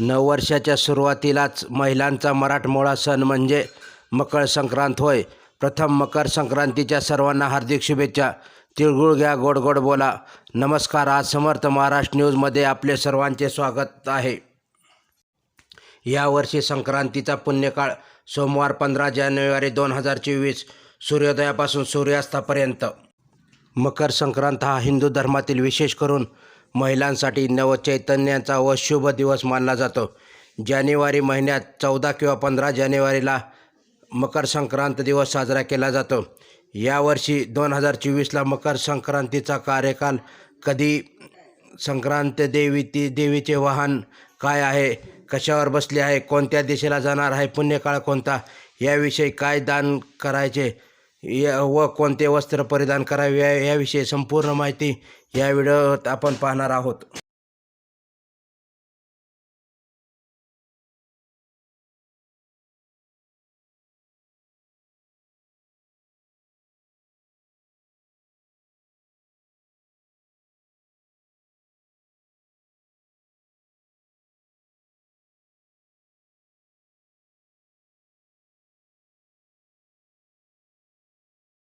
नववर्षाच्या सुरुवातीलाच महिलांचा मराठमोळा सण म्हणजे मकर संक्रांत होय. प्रथम मकर संक्रांतीच्या सर्वांना हार्दिक शुभेच्छा. तिळगुळ घ्या गोड गोड बोला. नमस्कार आज समर्थ महाराष्ट्र न्यूजमध्ये आपले सर्वांचे स्वागत आहे. यावर्षी संक्रांतीचा पुण्यकाळ सोमवार पंधरा जानेवारी दोन हजार चोवीस सूर्योदयापासून सूर्यास्तापर्यंत. मकर संक्रांत हा हिंदू धर्मातील विशेष करून महिलांसाठी नवचैतन्याचा व शुभ दिवस मानला जातो. जानेवारी महिन्यात चौदा किंवा पंधरा जानेवारीला मकर संक्रांत दिवस साजरा केला जातो. यावर्षी दोन हजार चोवीसला मकर संक्रांतीचा कार्यकाल कधी? संक्रांत देवी ती देवीचे वाहन काय आहे? कशावर बसले आहे? कोणत्या दिशेला जाणार आहे? पुण्यकाळ कोणता? याविषयी काय दान करायचे? या व कोणते वस्त्र परिधान करावे या याविषयी संपूर्ण माहिती या व्हिडिओत आपण पाहणार आहोत.